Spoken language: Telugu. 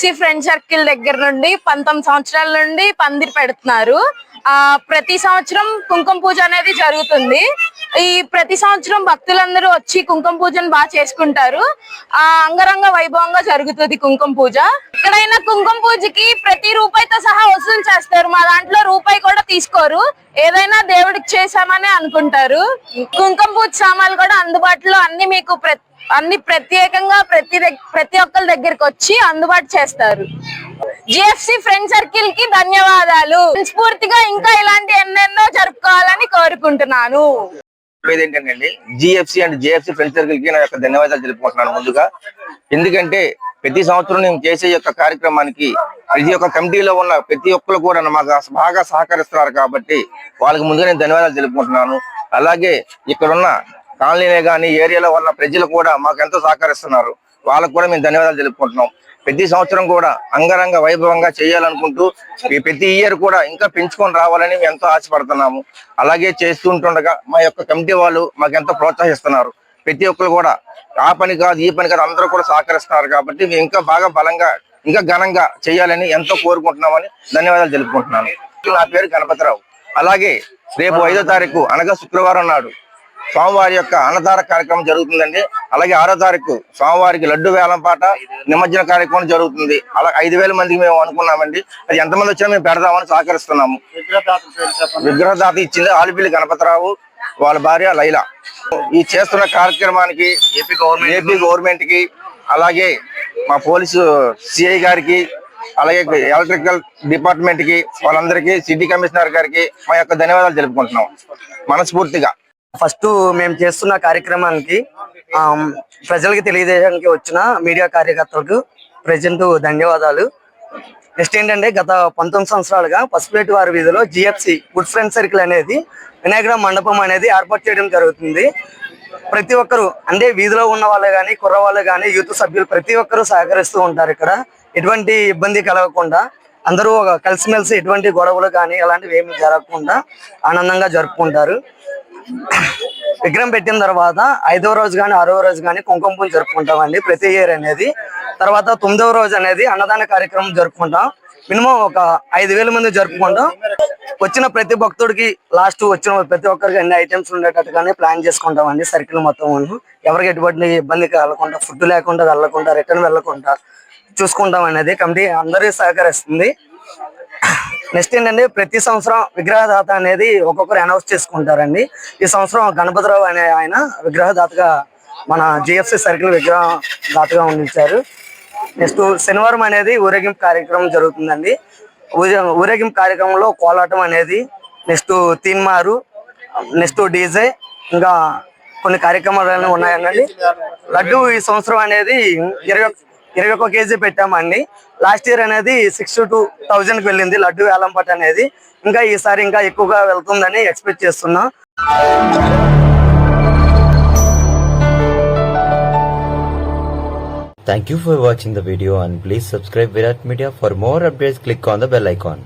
జిఎఫ్సి ఫ్రెండ్ సర్కిల్ దగ్గర నుండి పంతొమ్మిది సంవత్సరాల నుండి పందిరి పెడుతున్నారు. ఆ ప్రతి సంవత్సరం కుంకుమ పూజ అనేది జరుగుతుంది. ఈ ప్రతి సంవత్సరం భక్తులందరూ వచ్చి కుంకుమ పూజను బాగా చేసుకుంటారు. ఆ అంగరంగ వైభవంగా జరుగుతుంది కుంకుమ పూజ. ఎక్కడైనా కుంకుమ పూజకి ప్రతి రూపాయితో సహా వసూలు చేస్తారు. మా దాంట్లో రూపాయి కూడా తీసుకోరు. ఏదైనా దేవుడికి చేశామని అనుకుంటారు. కుంకుమ పూజ సామాన్లు కూడా అందుబాటులో అన్ని మీకు ప్రతి అన్ని ప్రత్యేకంగా ప్రతి ప్రతి ఒక్కరి దగ్గరికి వచ్చి అందుబాటు చేస్తారు. జిఎఫ్సి ఫ్రెండ్ సర్కిల్కి ధన్యవాదాలు. స్ఫూర్తిగా ఇంకా ఇలాంటి ఎన్నెన్నో జరుపుకోవాలని కోరుకుంటున్నాను. ఏంటంటే జిఎఫ్సి అండ్ జిఎఫ్సి ఫ్రెండ్ సర్కిల్కి నా యొక్క ధన్యవాదాలు తెలుపుకుంటున్నాను ముందుగా. ఎందుకంటే ప్రతి సంవత్సరం నేను చేసే యొక్క కార్యక్రమానికి ప్రతి ఒక్క కమిటీలో ఉన్న ప్రతి ఒక్కరు కూడా మాకు బాగా సహకరిస్తున్నారు కాబట్టి వాళ్ళకి ముందుగా నేను ధన్యవాదాలు తెలుపుకుంటున్నాను. అలాగే ఇక్కడున్న కాలనీనే కానీ ఏరియాలో ఉన్న ప్రజలు కూడా మాకు ఎంతో సహకరిస్తున్నారు. వాళ్ళకు కూడా మేము ధన్యవాదాలు తెలుపుకుంటున్నాం. ప్రతి సంవత్సరం కూడా అంగరంగ వైభవంగా చేయాలనుకుంటూ ఈ ప్రతి ఇయర్ కూడా ఇంకా పెంచుకొని రావాలని మేము ఎంతో ఆశపడుతున్నాము. అలాగే చేస్తుంటుండగా మా యొక్క కమిటీ వాళ్ళు మాకు ఎంతో ప్రోత్సహిస్తున్నారు. ప్రతి ఒక్కరు కూడా ఆ పని కాదు ఈ పని కాదు అందరూ కూడా సహకరిస్తున్నారు కాబట్టి మేము ఇంకా బాగా బలంగా ఇంకా ఘనంగా చేయాలని ఎంతో కోరుకుంటున్నామని ధన్యవాదాలు తెలుపుకుంటున్నాను. నా పేరు గణపతిరావు. అలాగే రేపు ఐదో తారీఖు అనగా శుక్రవారం నాడు స్వామివారి యొక్క అన్నదాన కార్యక్రమం జరుగుతుందండి. అలాగే ఆరో తారీఖు స్వామివారికి లడ్డు వేలం పాట నిమజ్జన కార్యక్రమం జరుగుతుంది. అలా ఐదు వేల మందికి మేము అనుకున్నామండి. అది ఎంతమంది వచ్చినా మేము పెడదామని సహకరిస్తున్నాము. విగ్రహదాత ఇచ్చింది ఆలిపిల్లి గణపతిరావు వాళ్ళ భార్య లైలా. ఈ చేస్తున్న కార్యక్రమానికి ఏపీ గవర్నమెంట్ ఏపీ గవర్నమెంట్కి అలాగే మా పోలీసు సిఐ గారికి అలాగే ఎలక్ట్రికల్ డిపార్ట్మెంట్కి వాళ్ళందరికీ సిటీ కమిషనర్ గారికి మా యొక్క ధన్యవాదాలు తెలుపుకుంటున్నాం. మనస్ఫూర్తిగా. ఫస్ట్ మేము చేస్తున్న కార్యక్రమానికి ప్రజలకు ప్రజలకి తెలియజేయడానికి వచ్చిన మీడియా కార్యకర్తలకు ప్రజెంట్ ధన్యవాదాలు. నెక్స్ట్ ఏంటంటే గత పంతొమ్మిది సంవత్సరాలుగా పసుపులేటి వారి వీధిలో జిఎఫ్సి గుడ్ ఫ్రెండ్ సర్కిల్ అనేది వినాయకుడ మండపం అనేది ఏర్పాటు చేయడం జరుగుతుంది. ప్రతి ఒక్కరు అంటే వీధిలో ఉన్న వాళ్ళు కానీ కుర్రవాళ్ళు కానీ యూత్ సభ్యులు ప్రతి ఒక్కరూ సహకరిస్తూ ఉంటారు ఇక్కడ. ఎటువంటి ఇబ్బంది కలగకుండా అందరూ ఒక కలిసిమెలిసి ఎటువంటి గొడవలు కానీ అలాంటివి ఏమి జరగకుండా ఆనందంగా జరుపుకుంటారు. విగ్రహం పెట్టిన తర్వాత ఐదవ రోజు కానీ ఆరవ రోజు కానీ కుంకుమ పూజ జరుపుకుంటామండి ప్రతి ఇయర్ అనేది. తర్వాత తొమ్మిదవ రోజు అనేది అన్నదాన కార్యక్రమం జరుపుకుంటాం. మినిమం ఒక ఐదు వేల మంది జరుపుకుంటాం. వచ్చిన ప్రతి భక్తుడికి లాస్ట్ వచ్చిన ప్రతి ఒక్కరికి అన్ని ఐటమ్స్ ఉండేటట్టుగానే ప్లాన్ చేసుకుంటామండి సర్కిల్ మొత్తం ఎవరికి ఎటువంటి ఇబ్బంది కలగకుండా ఫుడ్ లేకుండా వెళ్ళకుండా రిటర్న్ వెళ్ళకుండా చూసుకుంటాం అనేది. కమిటీ అందరూ సహకరిస్తుంది. నెక్స్ట్ ఏంటంటే ప్రతి సంవత్సరం విగ్రహదాత అనేది ఒక్కొక్కరు అనౌన్స్ చేసుకుంటారండి. ఈ సంవత్సరం గణపతిరావు అనే ఆయన విగ్రహదాతగా మన జిఎఫ్సి సర్కిల్ విగ్రహ దాతగా ఉండించారు. నెక్స్ట్ శనివారం అనేది ఊరేగింపు కార్యక్రమం జరుగుతుందండి. ఊరే- ఊరేగింపు కార్యక్రమంలో కోలాటం అనేది నెక్స్ట్ తీన్మారు నెక్స్ట్ డీజే ఇంకా కొన్ని కార్యక్రమాలు ఉన్నాయండి. లడ్డు ఈ సంవత్సరం అనేది ఇరవై ఇరవై ఒక్క కేజీ పెట్టామండి లాస్ట్ ఇయర్ అనేది సిక్స్ టు థౌజండ్కి వెళ్ళింది లడ్డు వేలంపాట అనేది ఇంకా ఈసారి ఇంకా ఎక్కువగా వెళ్తుందని ఎక్స్పెక్ట్ చేస్తున్నాం Thank you for watching the video and please subscribe Virat Media for more updates click on the bell icon.